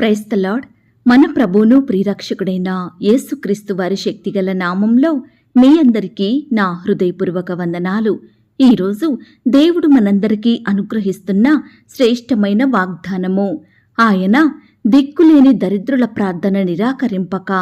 క్రైస్తలాడ్ మన ప్రభువును ప్రియరక్షకుడైన యేసుక్రీస్తు వారి శక్తిగల నామంలో మీ అందరికీ నా హృదయపూర్వక వందనాలు. ఈరోజు దేవుడు మనందరికీ అనుగ్రహిస్తున్న శ్రేష్టమైన వాగ్దానము. ఆయన దిక్కులేని దరిద్రుల ప్రార్థన నిరాకరింపక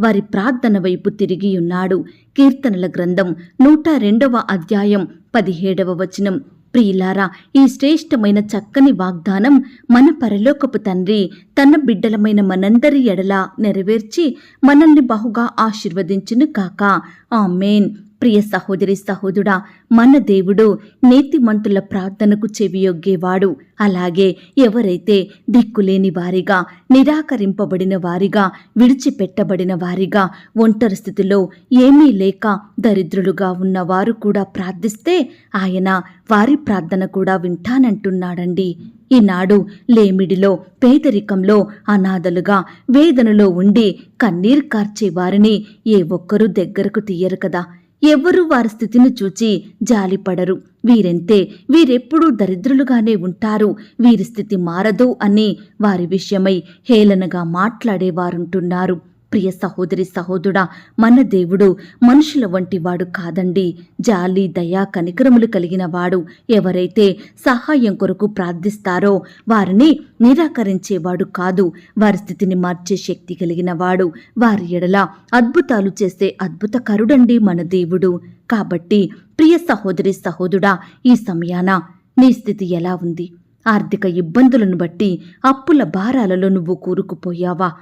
వారి ప్రార్థన వైపు తిరిగి ఉన్నాడు. కీర్తనల గ్రంథం నూట రెండవ అధ్యాయం పదిహేడవ వచనం. ప్రియులారా ఈ శ్రేష్టమైన చక్కని వాగ్దానం మన పరలోకపు తండ్రి తన బిడ్డలమైన మనందరి ఎడలా నెరవేర్చి మనల్ని బహుగా ఆశీర్వదించును కాక. ఆమెన్. ప్రియ సహోదరి సహోదుడా మన దేవుడు నీతిమంతుల ప్రార్థనకు చెవియొగ్గేవాడు. అలాగే ఎవరైతే దిక్కులేని వారిగా నిరాకరింపబడిన వారిగా విడిచిపెట్టబడిన వారిగా ఒంటరి స్థితిలో ఏమీ లేక దరిద్రులుగా ఉన్నవారు కూడా ప్రార్థిస్తే ఆయన వారి ప్రార్థన కూడా వింటానంటున్నాడండి. ఈనాడు లేమిడిలో పేదరికంలో అనాథలుగా వేదనలో ఉండి కన్నీరు కార్చే వారిని ఏ ఒక్కరూ దగ్గరకు తీయరు కదా. ఎవ్వరూ వారి స్థితిని చూచి జాలిపడరు. వీరెంతే? వీరెప్పుడూ దరిద్రులుగానే ఉంటారు. వీరి స్థితి మారదు అని వారి విషయమై హేళనగా మాట్లాడేవారుంటున్నారు. ప్రియ సహోదరి సహోదరుడా మన దేవుడు మనుషుల వంటి వాడు కాదండి. జాలి దయా కనికరములు కలిగిన వాడు ఎవరైతే సహాయం కొరకు ప్రార్థిస్తారో వారిని నిరాకరించేవాడు కాదు. వారి స్థితిని మార్చే శక్తి కలిగిన వాడు వారి ఎడల అద్భుతాలు చేసే అద్భుత కరుడండి మన దేవుడు. కాబట్టి ప్రియ సహోదరి సహోదుడా ఈ సమయాన నీ స్థితి ఎలా ఉంది? ఆర్థిక ఇబ్బందులను బట్టి అప్పుల భారాలలో నువ్వు కూరుకుపోయావా?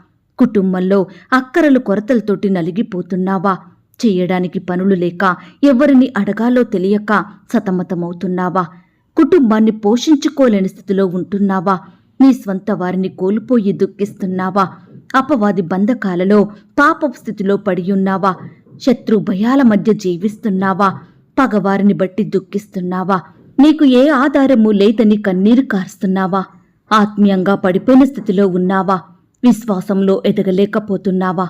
కుటుంబంలో అక్కరలు కొరతలతోటి నలిగిపోతున్నావా? చేయడానికి పనులు లేక ఎవరిని అడగాలో తెలియక సతమతమవుతున్నావా? కుటుంబాన్ని పోషించుకోలేని స్థితిలో ఉంటున్నావా? నీ స్వంత వారిని కోల్పోయి దుఃఖిస్తున్నావా? అపవాది బంధకాలలో పాపపు స్థితిలో పడియున్నావా? శత్రు భయాల మధ్య జీవిస్తున్నావా? పగవారిని బట్టి దుఃఖిస్తున్నావా? నీకు ఏ ఆధారము లేదని కన్నీరు కారుస్తున్నావా ఆత్మీయంగా పడిపోయిన స్థితిలో ఉన్నావా? విశ్వాసంలో ఎదగలేకపోతున్నావా?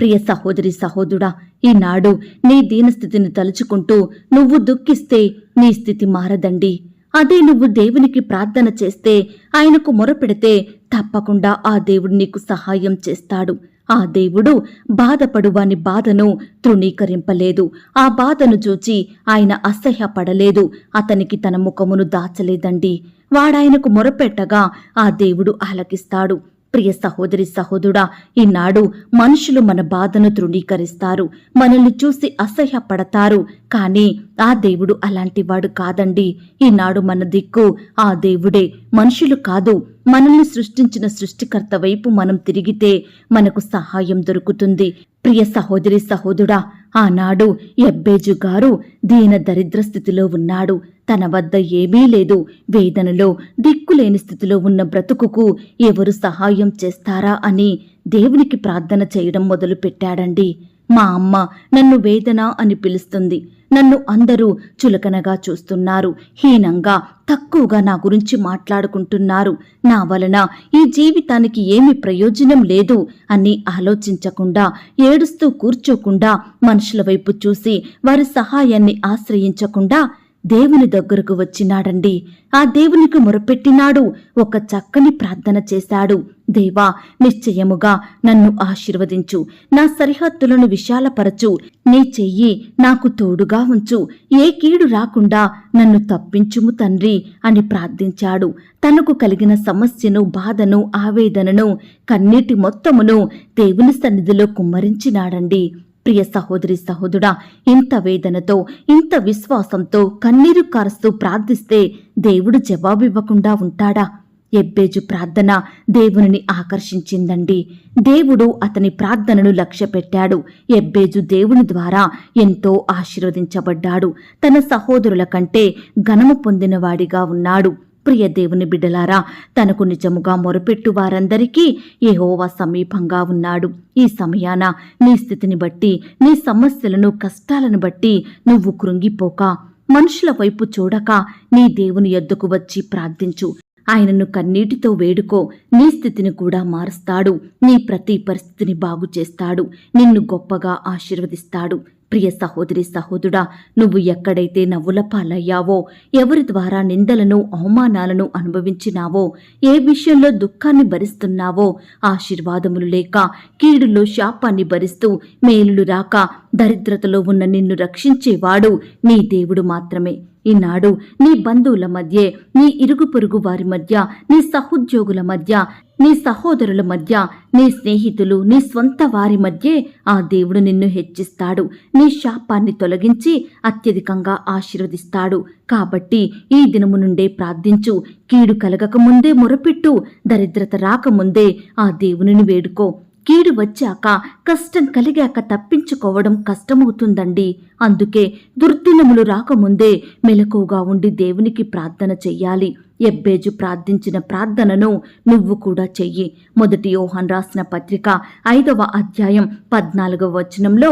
ప్రియ సహోదరి సహోదరుడా ఈనాడు నీ దీనస్థితిని తలుచుకుంటూ నువ్వు దుఃఖిస్తే నీ స్థితి మారదండి. అదే నువ్వు దేవునికి ప్రార్థన చేస్తే ఆయనకు మొరపెడితే తప్పకుండా ఆ దేవుడు నీకు సహాయం చేస్తాడు. ఆ దేవుడు బాధపడువాని బాధను తృణీకరింపలేదు. ఆ బాధను చూచి ఆయన అసహ్యపడలేదు. అతనికి తన ముఖమును దాచలేదండి. వాడాయనకు మొరపెట్టగా ఆ దేవుడు ఆలకిస్తాడు. ప్రియ సహోదరి సహోదరుడా ఈనాడు మనుషులు మన బాధను తృణీకరిస్తారు మనల్ని చూసి అసహ్యపడతారు. కానీ ఆ దేవుడు అలాంటివాడు కాదండి. ఈనాడు మన దిక్కు ఆ దేవుడే. మనుషులు కాదు. మనల్ని సృష్టించిన సృష్టికర్త వైపు మనం తిరిగితే మనకు సహాయం దొరుకుతుంది. ప్రియ సహోదరి సహోదరుడా ఆనాడు ఎబ్బేజు గారు దీన దరిద్ర స్థితిలో ఉన్నాడు. తన వద్ద ఏమీ లేదు. వేదనలో దిక్కులేని స్థితిలో ఉన్న బ్రతుకుకు ఎవరు సహాయం చేస్తారా అని దేవునికి ప్రార్థన చేయడం మొదలుపెట్టాడండి. మా అమ్మ నన్ను వేదన అని పిలుస్తుంది. నన్ను అందరూ చులకనగా చూస్తున్నారు. హీనంగా తక్కువగా నా గురించి మాట్లాడుకుంటున్నారు. నా వలన ఈ జీవితానికి ఏమి ప్రయోజనం లేదు అని ఆలోచించకుండా ఏడుస్తూ కూర్చోకుండా మనుషుల వైపు చూసి వారి సహాయాన్ని ఆశ్రయించకుండా దేవుని దగ్గరకు వచ్చినాడండి. ఆ దేవునికి మొరపెట్టినాడు. ఒక చక్కని ప్రార్థన చేశాడు. దేవా నిశ్చయముగా నన్ను ఆశీర్వదించు. నా సరిహద్దులను విశాలపరచు. నీ చెయ్యి నాకు తోడుగా ఉంచు. ఏ కీడు రాకుండా నన్ను తప్పించుము తండ్రి అని ప్రార్థించాడు. తనకు కలిగిన సమస్యను బాధను ఆవేదనను కన్నీటి మొత్తమును దేవుని సన్నిధిలో కుమ్మరించినాడండి. ప్రియ సహోదరి సహోదరుడా ఇంత వేదనతో ఇంత విశ్వాసంతో కన్నీరు కారుస్తూ ప్రార్థిస్తే దేవుడు జవాబివ్వకుండా ఉంటాడా? ఎబ్బేజు ప్రార్థన దేవునిని ఆకర్షించిందండి. దేవుడు అతని ప్రార్థనను లక్ష్యపెట్టాడు. ఎబ్బేజు దేవుని ద్వారా ఎంతో ఆశీర్వదించబడ్డాడు. తన సహోదరుల కంటే ఘనము పొందినవాడిగా ఉన్నాడు. ప్రియ దేవుని బిడ్డలారా తనకు నిజముగా మొరపెట్టు వారందరికీ ఏహోవా సమీపంగా ఉన్నాడు. ఈ సమయాన నీ స్థితిని బట్టి నీ సమస్యలను కష్టాలను బట్టి నువ్వు కృంగిపోక మనుషుల వైపు చూడక నీ దేవుని ఎద్దుకు వచ్చి ప్రార్థించు. ఆయనను కన్నీటితో వేడుకో నీ స్థితిని కూడా మారుస్తాడు. నీ ప్రతి పరిస్థితిని బాగు చేస్తాడు నిన్ను గొప్పగా ఆశీర్వదిస్తాడు. ప్రియ సహోదరి సహోదరుడా నువ్వు ఎక్కడైతే నవ్వుల పాలయ్యావో ఎవరి ద్వారా నిందలను అవమానాలను అనుభవించినావో ఏ విషయంలో దుఃఖాన్ని భరిస్తున్నావో ఆశీర్వాదములు లేక కీడులో శాపాన్ని భరిస్తూ మేలులు రాక దరిద్రతలో ఉన్న నిన్ను రక్షించేవాడు నీ దేవుడు మాత్రమే. ఈనాడు నీ బంధువుల మధ్య నీ ఇరుగు పొరుగు వారి మధ్య నీ సహోద్యోగుల మధ్య నీ సహోదరుల మధ్య నీ స్నేహితులు నీ స్వంత వారి మధ్యే ఆ దేవుడు నిన్ను హెచ్చిస్తాడు. నీ శాపాన్ని తొలగించి అత్యధికంగా ఆశీర్వదిస్తాడు. కాబట్టి ఈ దినము నుండే ప్రార్థించు. కీడు కలగకముందే మొరపెట్టు. దరిద్రత రాకముందే ఆ దేవునిని వేడుకో. కీడు వచ్చాక కష్టం కలిగాక తప్పించుకోవడం కష్టమవుతుందండి. అందుకే దుర్దినములు రాకముందే మెలకువగా ఉండి దేవునికి ప్రార్థన చెయ్యాలి. ఎబ్బేజు ప్రార్థించిన ప్రార్థనను నువ్వు కూడా చెయ్యి. మొదటి యోహన్ రాసిన పత్రిక ఐదవ అధ్యాయం పద్నాలుగవ వచనంలో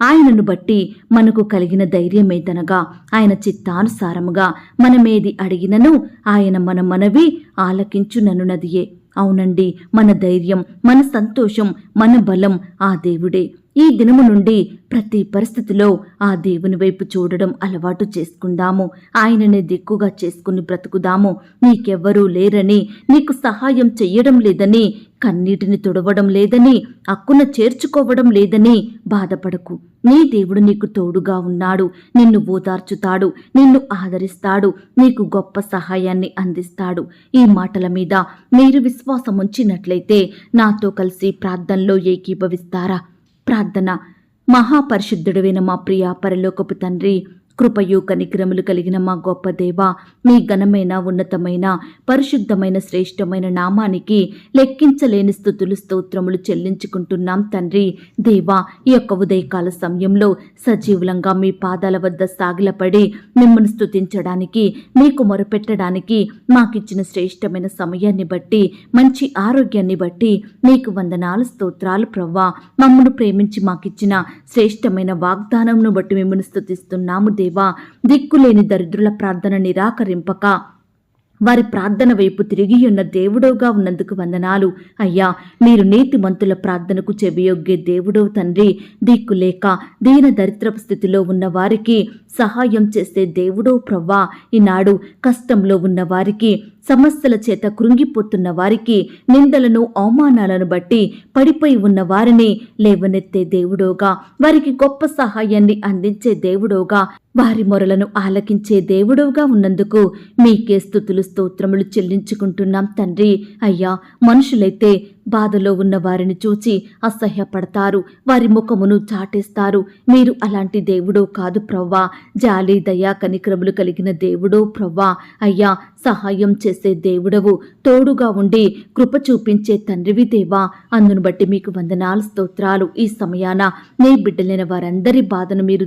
ఆయనను బట్టి మనకు కలిగిన ధైర్యమేదనగా ఆయన చిత్తానుసారముగా మనమేది అడిగినను ఆయన మన మనవి ఆలకించుననున్నదియే అవునండి మన ధైర్యం మన సంతోషం మన బలం ఆ దేవుడే. ఈ దినము నుండి ప్రతి పరిస్థితిలో ఆ దేవుని వైపు చూడడం అలవాటు చేసుకుందాము. ఆయననే దిక్కుగా చేసుకుని బ్రతుకుదాము. నీకెవ్వరూ లేరని నీకు సహాయం చెయ్యడం లేదని కన్నీటిని తుడవడం లేదని అక్కున చేర్చుకోవడం లేదని బాధపడకు. నీ దేవుడు నీకు తోడుగా ఉన్నాడు. నిన్ను ఓదార్చుతాడు. నిన్ను ఆదరిస్తాడు. నీకు గొప్ప సహాయాన్ని అందిస్తాడు. ఈ మాటల మీద మీరు విశ్వాసం ఉంచినట్లయితే నాతో కలిసి ప్రార్థనలో ఏకీభవిస్తారా? ప్రార్థన. మహాపరిశుద్ధుడైన మా ప్రియ పరలోకపు తండ్రి కృపయు కనికరములు కలిగిన మా గొప్ప దేవ మీ ఘనమైన ఉన్నతమైన పరిశుద్ధమైన శ్రేష్టమైన నామానికి లెక్కించలేని స్థుతులు స్తోత్రములు చెల్లించుకుంటున్నాం తండ్రి. దేవా ఈ యొక్క ఉదయకాల సమయంలో సజీవులంగా మీ పాదాల వద్ద సాగిలపడి మిమ్మల్ని స్థుతించడానికి మీకు మొరపెట్టడానికి మాకిచ్చిన శ్రేష్టమైన సమయాన్ని బట్టి మంచి ఆరోగ్యాన్ని బట్టి మీకు వందనాలు స్తోత్రాలు ప్రవ్వా. మమ్మను ప్రేమించి మాకిచ్చిన శ్రేష్టమైన వాగ్దానంను బట్టి మిమ్మల్ని స్తుతిస్తున్నాము దేవ. దిక్కులేని దరిద్రుల ప్రార్థన నిరాకరింపక. వారి ప్రార్థన వైపు తిరిగి ఉన్న దేవుడవుగా ఉన్నందుకు వందనాలు. అయ్యా మీరు నీతిమంతుల ప్రార్థనకు చెవియొగ్గే దేవుడవు తండ్రి దిక్కులేక దీన దరిద్ర స్థితిలో ఉన్న వారికి సహాయం చేసే దేవుడో ప్రవ్వా. ఈనాడు కష్టంలో ఉన్న వారికి సమస్యల చేత కృంగిపోతున్న వారికి నిందలను అవమానాలను బట్టి పడిపోయి ఉన్న వారిని లేవనెత్తే దేవుడోగా. వారికి గొప్ప సహాయాన్ని అందించే దేవుడోగా. వారి మొరలను ఆలకించే దేవుడవుగా ఉన్నందుకు మీకే స్థుతులు స్తోత్రములు చెల్లించుకుంటున్నాం తండ్రి. అయ్యా మనుషులైతే బాధలో ఉన్న వారిని చూచి అసహ్యపడతారు వారి ముఖమును చాటేస్తారు. మీరు అలాంటి దేవుడో కాదు ప్రవ్వా. జాలి దయా కనిక్రములు కలిగిన దేవుడో ప్రవ్వా. అయ్యా సహాయం చేసే దేవుడవు తోడుగా ఉండి కృప చూపించే తండ్రివి దేవా. అందును బట్టి మీకు వందనాలు స్తోత్రాలు. ఈ సమయాన నీ బిడ్డలైన వారందరి బాధను మీరు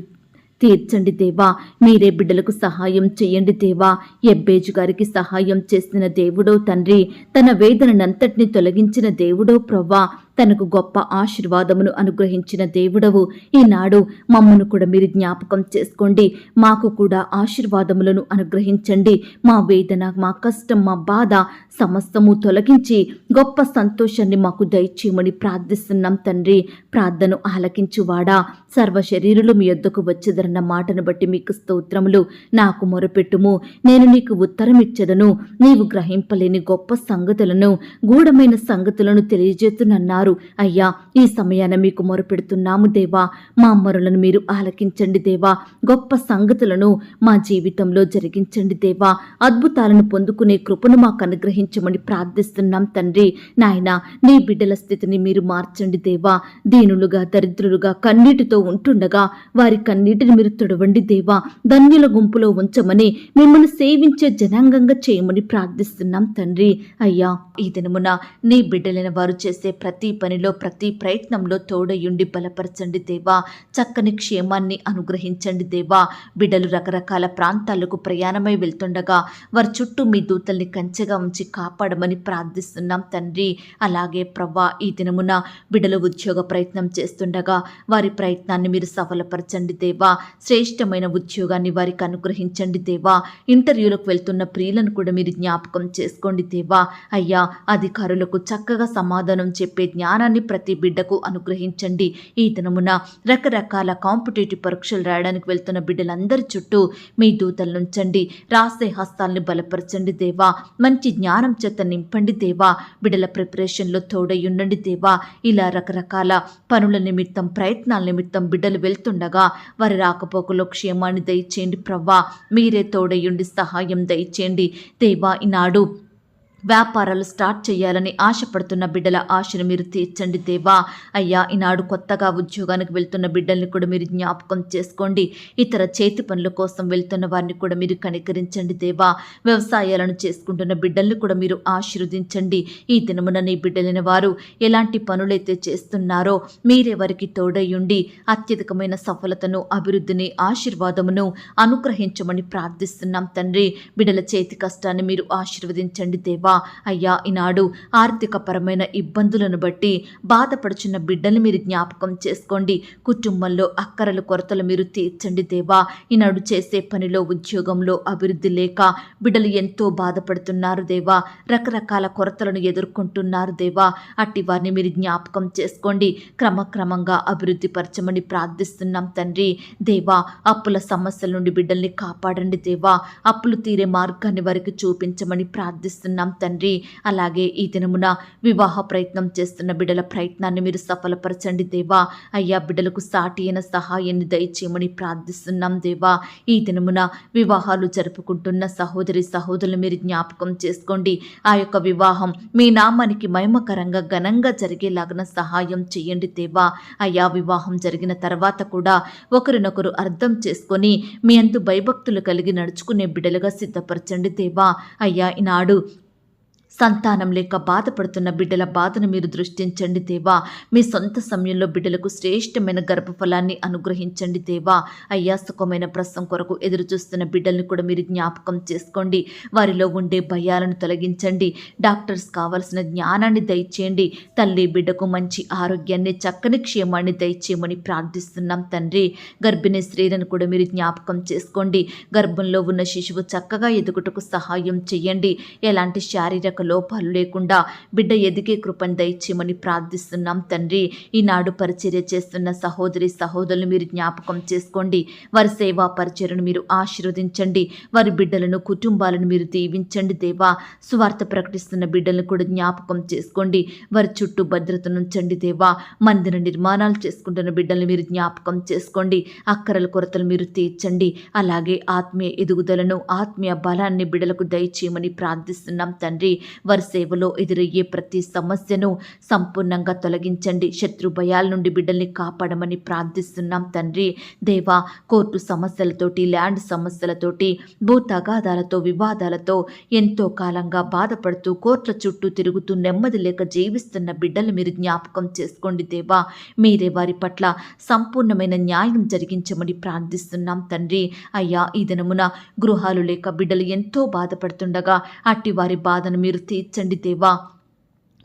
తీర్చండి దేవా. మీరే బిడ్డలకు సహాయం చేయండి దేవా. ఎబ్బేజు గారికి సహాయం చేసిన దేవుడో తండ్రి తన వేదనంతటిని తొలగించిన దేవుడో ప్రవ్వా. తనకు గొప్ప ఆశీర్వాదమును అనుగ్రహించిన దేవుడవు. ఈనాడు మమ్మను కూడా మీరు జ్ఞాపకం చేసుకోండి. మాకు కూడా ఆశీర్వాదములను అనుగ్రహించండి. మా వేదన మా కష్టం మా బాధ సమస్తము తొలగించి గొప్ప సంతోషాన్ని మాకు దయచేయమని ప్రార్థిస్తున్నాం తండ్రి. ప్రార్థన ఆలకించువాడా? సర్వ శరీరులు మీ యొద్దకు వచ్చేదరన్న మాటను బట్టి మీకు స్తోత్రములు నాకు మొరపెట్టుము. నేను నీకు ఉత్తరం ఇచ్చదను నీవు గ్రహింపలేని గొప్ప సంగతులను గూఢమైన సంగతులను తెలియజేస్తున్నారు అయ్యా ఈ సమయాన మీకు మొరపెడుతున్నాము దేవా. మా మొరలను మీరు ఆలకించండి దేవా. గొప్ప సంగతులను మా జీవితంలో జరిగించండి దేవా. అద్భుతాలను పొందుకునే కృపను మాకు అనుగ్రహించమని ప్రార్థిస్తున్నాం తండ్రి. నాయన నీ బిడ్డల స్థితిని మీరు మార్చండి దేవా. దీనులుగా దరిద్రులుగా కన్నీటితో ఉంటుండగా వారి కన్నీటిని మీరు తుడవండి దేవా. ధన్యుల గుంపులో ఉంచమని మిమ్మల్ని సేవించే జనాంగంగా చేయమని ప్రార్థిస్తున్నాం తండ్రి. అయ్యా ఈ దినమున నీ బిడ్డలైన వారు చేసే ప్రతి పనిలో ప్రతి ప్రయత్నంలో తోడయుండి బలపరచండి దేవా. చక్కని క్షేమాన్ని అనుగ్రహించండి దేవా. బిడ్డలు రకరకాల ప్రాంతాలకు ప్రయాణమై వెళ్తుండగా వారి చుట్టూ మీ దూతల్ని కంచెగా ఉంచి కాపాడమని ప్రార్థిస్తున్నాం తండ్రి. అలాగే ప్రవ్వా ఈ దినమున బిడ్డలు ఉద్యోగ ప్రయత్నం చేస్తుండగా వారి ప్రయత్నాన్ని మీరు సఫలపరచండి దేవా. శ్రేష్టమైన ఉద్యోగాన్ని వారికి అనుగ్రహించండి దేవా. ఇంటర్వ్యూలకు వెళ్తున్న ప్రియులను కూడా మీరు జ్ఞాపకం చేసుకోండి దేవా. అయ్యా అధికారులకు చక్కగా సమాధానం చెప్పే జ్ఞానాన్ని ప్రతి బిడ్డకు అనుగ్రహించండి. ఈ దినమున రకరకాల కాంపిటేటివ్ పరీక్షలు రాయడానికి వెళ్తున్న బిడ్డలందరి చుట్టూ మీ దూతలు ఉంచండి. రాసే హస్తాల్ని బలపరచండి దేవా. మంచి జ్ఞానం చేత నింపండి దేవా. బిడ్డల ప్రిపరేషన్లో తోడై ఉండండి దేవా. ఇలా రకరకాల పనుల నిమిత్తం ప్రయత్నాల నిమిత్తం బిడ్డలు వెళ్తుండగా వారి రాకపోకలో క్షేమాన్ని దయచేయండి ప్రవ్వా. మీరే తోడయుండి సహాయం దయచేయండి. దేవా ఈనాడు వ్యాపారాలు స్టార్ట్ చేయాలని ఆశపడుతున్న బిడ్డల ఆశను మీరు తీర్చండి దేవా. అయ్యా ఈనాడు కొత్తగా ఉద్యోగానికి వెళ్తున్న బిడ్డల్ని కూడా మీరు జ్ఞాపకం చేసుకోండి. ఇతర చేతి పనుల కోసం వెళ్తున్న వారిని కూడా మీరు కనికరించండి దేవా. వ్యవసాయాలను చేసుకుంటున్న బిడ్డల్ని కూడా మీరు ఆశీర్వదించండి. ఈ దినమున నీ బిడ్డలైన వారు ఎలాంటి పనులైతే చేస్తున్నారో మీరే వారికి తోడయ్యుండి అత్యధికమైన సఫలతను అభివృద్ధిని ఆశీర్వాదమును అనుగ్రహించమని ప్రార్థిస్తున్నాం తండ్రి. బిడ్డల చేతి కష్టాన్ని మీరు ఆశీర్వదించండి దేవా. అయ్యా ఈనాడు ఆర్థికపరమైన ఇబ్బందులను బట్టి బాధపడుచున్న బిడ్డలు మీరు జ్ఞాపకం చేసుకోండి. కుటుంబంలో అక్కరల కొరతలు మీరు తీర్చండి దేవా. ఈనాడు చేసే పనిలో ఉద్యోగంలో అభివృద్ధి లేక బిడ్డలు ఎంతో బాధపడుతున్నారు దేవా. రకరకాల కొరతలను ఎదుర్కొంటున్నారు దేవా. అట్టి వారిని మీరు జ్ఞాపకం చేసుకోండి. క్రమక్రమంగా అభివృద్ధి పరచమని ప్రార్థిస్తున్నాం తండ్రి. దేవా అప్పుల సమస్యల నుండి బిడ్డల్ని కాపాడండి దేవా. అప్పులు తీరే మార్గాన్ని వారికి చూపించమని ప్రార్థిస్తున్నాం తండ్రి. అలాగే ఈ దినమున వివాహ ప్రయత్నం చేస్తున్న బిడ్డల ప్రయత్నాన్ని మీరు సఫలపరచండి దేవా. అయ్యా బిడ్డలకు సాటి అయిన సహాయాన్ని దయచేయమని ప్రార్థిస్తున్నాం దేవా. ఈ దినమున వివాహాలు జరుపుకుంటున్న సహోదరి సహోదరులు మీరు జ్ఞాపకం చేసుకోండి. ఆ యొక్క వివాహం మీ నామానికి మహిమకరంగా ఘనంగా జరిగేలాగిన సహాయం చేయండి దేవా. అయ్యా వివాహం జరిగిన తర్వాత కూడా ఒకరినొకరు అర్థం చేసుకొని మీ అందు భయభక్తులు కలిగి నడుచుకునే బిడ్డలుగా సిద్ధపరచండి దేవా. అయ్యా ఈనాడు సంతానం లేక బాధపడుతున్న బిడ్డల బాధను మీరు దృష్టించండి దేవా. మీ సొంత సమయంలో బిడ్డలకు శ్రేష్టమైన గర్భఫలాన్ని అనుగ్రహించండి దేవా. అయ్యా సుఖమైన ప్రసం కొరకు ఎదురు చూస్తున్న బిడ్డల్ని కూడా మీరు జ్ఞాపకం చేసుకోండి. వారిలో ఉండే భయాలను తొలగించండి. డాక్టర్స్ కావలసిన జ్ఞానాన్ని దయచేయండి. తల్లి బిడ్డకు మంచి ఆరోగ్యాన్ని చక్కని క్షేమాన్ని దయచేయమని ప్రార్థిస్తున్నాం తండ్రి. గర్భిణీ స్త్రీలను కూడా మీరు జ్ఞాపకం చేసుకోండి. గర్భంలో ఉన్న శిశువు చక్కగా ఎదుగుటకు సహాయం చేయండి. ఎలాంటి శారీరక లోపాలు లేకుండా బిడ్డ ఎదిగే కృపను దయచేయమని ప్రార్థిస్తున్నాం తండ్రి. ఈనాడు పరిచర్య చేస్తున్న సహోదరి సహోదరులు మీరు జ్ఞాపకం చేసుకోండి. వారి సేవా పరిచర్యను మీరు ఆశీర్వదించండి. వారి బిడ్డలను కుటుంబాలను మీరు దీవించండి దేవా. సువార్త ప్రకటిస్తున్న బిడ్డలను కూడా జ్ఞాపకం చేసుకోండి. వారి చుట్టూ భద్రతనుంచండి దేవా. మందిర నిర్మాణాలు చేసుకుంటున్న బిడ్డలను మీరు జ్ఞాపకం చేసుకోండి. అక్కరల కొరతలు మీరు తీర్చండి. అలాగే ఆత్మీయ ఎదుగుదలను ఆత్మీయ బలాన్ని బిడ్డలకు దయచేయమని ప్రార్థిస్తున్నాం తండ్రి. వారి సేవలో ఎదురయ్యే ప్రతి సమస్యను సంపూర్ణంగా తొలగించండి. శత్రు భయాల నుండి బిడ్డల్ని కాపాడమని ప్రార్థిస్తున్నాం తండ్రి. దేవా కోర్టు సమస్యలతోటి ల్యాండ్ సమస్యలతోటి భూ తగాదాలతో వివాదాలతో ఎంతో కాలంగా బాధపడుతూ కోర్టుల చుట్టూ తిరుగుతూ నెమ్మది లేక జీవిస్తున్న బిడ్డలు మీరు జ్ఞాపకం చేసుకోండి దేవా. మీరే వారి పట్ల సంపూర్ణమైన న్యాయం జరిగించమని ప్రార్థిస్తున్నాం తండ్రి. అయ్యా ఈ దినమున గృహాలు లేక బిడ్డలు ఎంతో బాధపడుతుండగా అట్టి వారి బాధను మీరు తీర్చండి దేవా.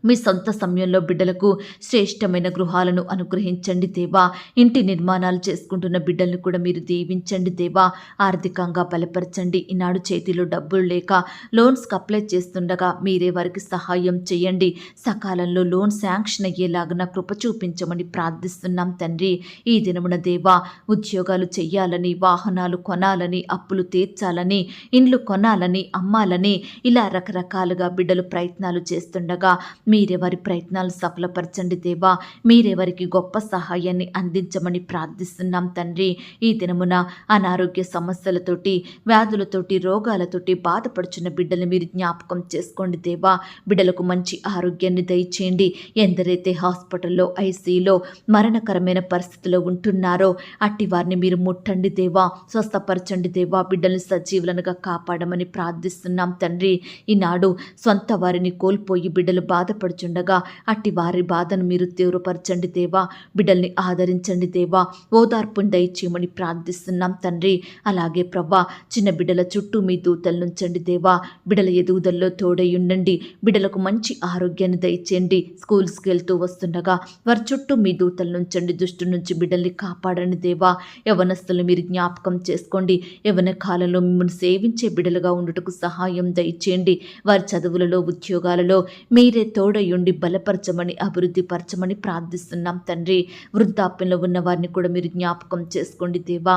మీ సొంత సమయంలో బిడ్డలకు శ్రేష్టమైన గృహాలను అనుగ్రహించండి దేవా. ఇంటి నిర్మాణాలు చేసుకుంటున్న బిడ్డలను కూడా మీరు దీవించండి దేవా. ఆర్థికంగా బలపరచండి. ఈనాడు చేతిలో డబ్బులు లేక లోన్స్కి అప్లై చేస్తుండగా మీరే వారికి సహాయం చేయండి. సకాలంలో లోన్ శాంక్షన్ అయ్యేలాగా కృప చూపించమని ప్రార్థిస్తున్నాం తండ్రి. ఈ దినమున దేవా ఉద్యోగాలు చెయ్యాలని వాహనాలు కొనాలని అప్పులు తీర్చాలని ఇండ్లు కొనాలని అమ్మాలని ఇలా రకరకాలుగా బిడ్డలు ప్రయత్నాలు చేస్తుండగా మీరెవరి ప్రయత్నాలు సఫలపరచండి దేవా. మీరెవరికి గొప్ప సహాయాన్ని అందించమని ప్రార్థిస్తున్నాం తండ్రి. ఈ దినమున అనారోగ్య సమస్యలతోటి వ్యాధులతోటి రోగాలతోటి బాధపడుచున్న బిడ్డలు మీరు జ్ఞాపకం చేసుకోండి దేవా. బిడ్డలకు మంచి ఆరోగ్యాన్ని దయచేయండి. ఎందరైతే హాస్పిటల్లో ఐసీలో మరణకరమైన పరిస్థితిలో ఉంటున్నారో అట్టి వారిని మీరు ముట్టండి దేవా. స్వస్థపరచండి దేవా. బిడ్డల్ని సజీవులనుగా కాపాడమని ప్రార్థిస్తున్నాం తండ్రి. ఈనాడు సొంత వారిని కోల్పోయి బిడ్డలు బాధపడుచుండగా అట్టి వారి బాధను మీరు తీవ్రపరచండి దేవా బిడ్డల్ని ఆదరించండి దేవా ఓదార్పుని దయచేయమని ప్రార్థిస్తున్నాం తండ్రి. అలాగే ప్రవ్వా చిన్న బిడ్డల చుట్టూ మీ దూతలు నుంచండి దేవా బిడ్డల ఎదుగుదల్లో తోడై ఉండండి బిడ్డలకు మంచి ఆరోగ్యాన్ని దయచేయండి స్కూల్స్కి వెళ్తూ వస్తుండగా వారి చుట్టూ మీ దూతలు నుంచండి దుష్టు నుంచి బిడ్డల్ని కాపాడండి దేవా. యవనస్తులు మీరు జ్ఞాపకం చేసుకోండి యవన కాలంలో మిమ్మల్ని సేవించే బిడ్డలుగా ఉండుటకు సహాయం దయచేయండి. వారి చదువులలో ఉద్యోగాలలో మీరే తోడు తోడయుండి బలపరచమని అభివృద్ధి పరచమని ప్రార్థిస్తున్నాం తండ్రి. వృద్ధాప్యంలో ఉన్న వారిని కూడా మీరు జ్ఞాపకం చేసుకోండి దేవా.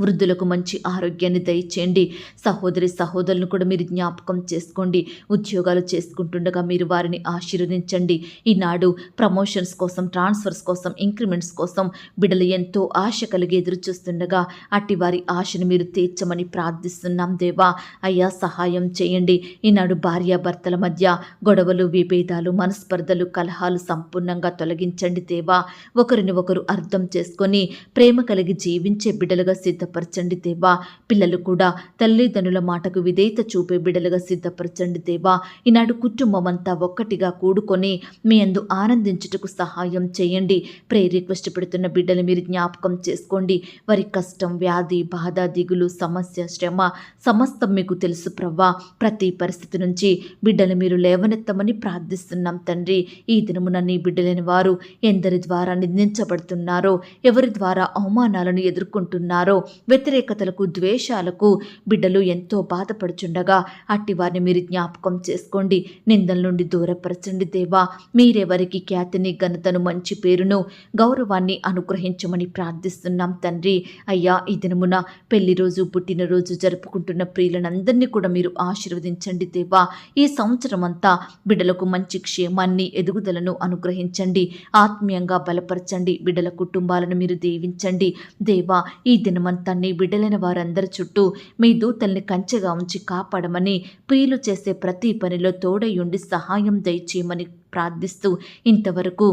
వృద్ధులకు మంచి ఆరోగ్యాన్ని దయచేయండి. సహోదరి సహోదరులను కూడా మీరు జ్ఞాపకం చేసుకోండి. ఉద్యోగాలు చేసుకుంటుండగా మీరు వారిని ఆశీర్వదించండి. ఈనాడు ప్రమోషన్స్ కోసం ట్రాన్స్ఫర్స్ కోసం ఇంక్రిమెంట్స్ కోసం బిడ్డలు ఎంతో ఆశ కలిగి ఎదురు చూస్తుండగా అట్టి వారి ఆశను మీరు తీర్చమని ప్రార్థిస్తున్నాం దేవా. అయ్యా సహాయం చేయండి. ఈనాడు భార్యాభర్తల మధ్య గొడవలు విభేదాలు మనస్పర్ధలు కలహాలు సంపూర్ణంగా తొలగించండి దేవా. ఒకరిని ఒకరు అర్థం చేసుకొని ప్రేమ కలిగి జీవించే బిడ్డలుగా సిద్ధపరచండి దేవా. పిల్లలు కూడా తల్లిదండ్రుల మాటకు విధేయత చూపే బిడ్డలుగా సిద్ధపరచండి దేవా. ఈనాడు కుటుంబం అంతా ఒక్కటిగా కూడుకొని మీ అందు ఆనందించుటకు సహాయం చేయండి. ప్రే రిక్వెస్ట్ పెడుతున్న బిడ్డలు మీరు జ్ఞాపకం చేసుకోండి. వారి కష్టం వ్యాధి బాధ దిగులు సమస్య శ్రమ సమస్తం మీకు తెలుసు ప్రవ్వా. ప్రతి పరిస్థితి నుంచి బిడ్డలు మీరు లేవనెత్తమని ప్రార్థిస్తున్నాం తండ్రి. ఈ దినమున నీ బిడ్డలేని వారు ఎందరి ద్వారా నిందించబడుతున్నారో ఎవరి ద్వారా అవమానాలను ఎదుర్కొంటున్నారో వ్యతిరేకతలకు ద్వేషాలకు బిడ్డలు ఎంతో బాధపడుచుండగా అట్టి వారిని మీరు జ్ఞాపకం చేసుకోండి. నిందల నుండి దూరపరచండి దేవా. మీరెవరికి ఖ్యాతిని ఘనతను మంచి పేరును గౌరవాన్ని అనుగ్రహించమని ప్రార్థిస్తున్నాం తండ్రి. అయ్యా ఈ దినమున పెళ్ళి రోజు పుట్టినరోజు జరుపుకుంటున్న ప్రియులనందరినీ కూడా మీరు ఆశీర్వదించండి దేవా. ఈ సంవత్సరం అంతా బిడ్డలకు మంచి క్షేమాన్ని ఎదుగుదలను అనుగ్రహించండి. ఆత్మీయంగా బలపరచండి. బిడ్డల కుటుంబాలను మీరు దీవించండి. దేవా ఈ దినమంతా ప్రాంతాన్ని బిడ్డలైన వారందరి చుట్టూ మీ దూతల్ని కంచెగా ఉంచి కాపాడమని ప్రియులు చేసే ప్రతి పనిలో తోడయుండి సహాయం దయచేయమని ప్రార్థిస్తూ ఇంతవరకు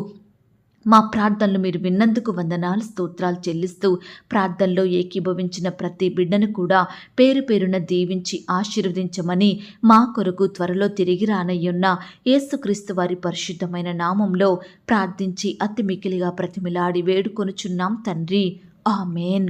మా ప్రార్థనలు మీరు విన్నందుకు వందనాలు స్తోత్రాలు చెల్లిస్తూ ప్రార్థనలో ఏకీభవించిన ప్రతి బిడ్డను కూడా పేరు పేరున దీవించి ఆశీర్వదించమని మా కొరకు త్వరలో తిరిగి రానయ్యున్న యేసుక్రీస్తు వారి పరిశుద్ధమైన నామంలో ప్రార్థించి అతి మికిలిగా ప్రతిమిలాడి వేడుకొనుచున్నాం తండ్రి. ఆమెన్.